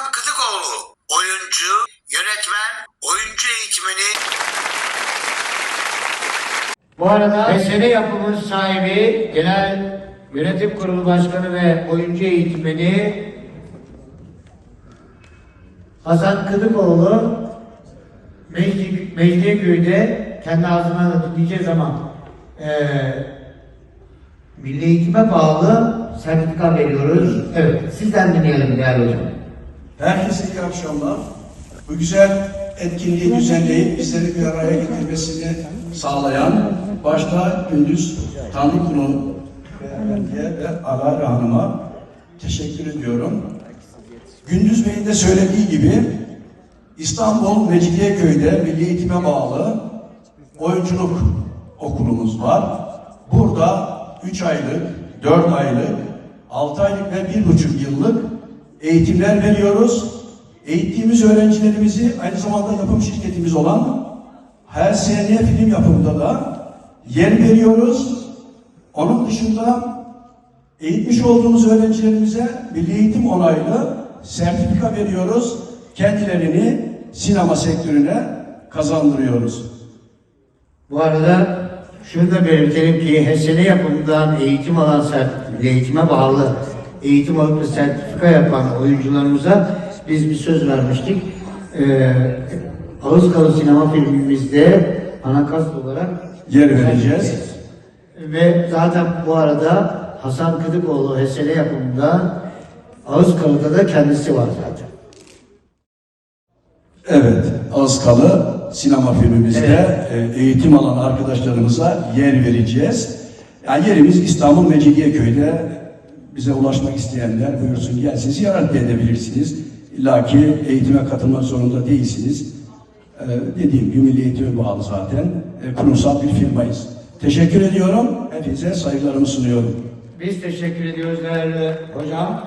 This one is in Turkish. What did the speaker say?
Hasan Kıtıkoğlu. Oyuncu, yönetmen, oyuncu eğitmeni, Bu arada mesele yapımın sahibi, genel yönetim kurulu başkanı ve oyuncu eğitmeni Hasan Kılıkoğlu Mecdi, Mecidiyeköy'de kendi ağzından da dinleyeceğiz ama eee Milli Eğitim'e bağlı sertifika veriyoruz. Evet, sizden dinleyelim değerli hocam. Herkese iyi akşamlar. Bu güzel etkinliği düzenleyip bizleri bir araya getirmesini sağlayan başta Gündüz Tanrıkulu Beyefendi'ye ve Alara Hanım'a teşekkür ediyorum. Gündüz Bey'in de söylediği gibi İstanbul Mecidiyeköy'de Milli Eğitim'e bağlı oyunculuk okulumuz var. Burada 3 aylık, 4 aylık, 6 aylık ve 1,5 yıllık eğitimler veriyoruz. Eğittiğimiz öğrencilerimizi aynı zamanda yapım şirketimiz olan her sene film yapımında da yer veriyoruz. Onun dışında eğitmiş olduğumuz öğrencilerimize milli eğitim onaylı sertifika veriyoruz. Kendilerini sinema sektörüne kazandırıyoruz. Bu arada şunu da belirtelim ki HSN yapımından eğitim alan sert- eğitime bağlı eğitim alıp da sertifika yapan oyuncularımıza biz bir söz vermiştik. Ee, Ağız Kalı sinema filmimizde anakast olarak Yer vereceğiz. Ve zaten bu arada Hasan Kıdıkoğlu HSN yapımında Ağız Kalı'da da kendisi var zaten. Evet, Azkalı sinema filmimizde e, eğitim alan arkadaşlarımıza yer vereceğiz. Yani yerimiz İstanbul Mecidiyeköy'de. Bize ulaşmak isteyenler buyursun gelsin ziyaret de edebilirsiniz. İlla ki eğitime katılmak zorunda değilsiniz. E, dediğim gibi milli eğitime bağlı zaten. E, kurumsal bir firmayız. Teşekkür ediyorum. Hepinize saygılarımı sunuyorum. Biz teşekkür ediyoruz değerli hocam.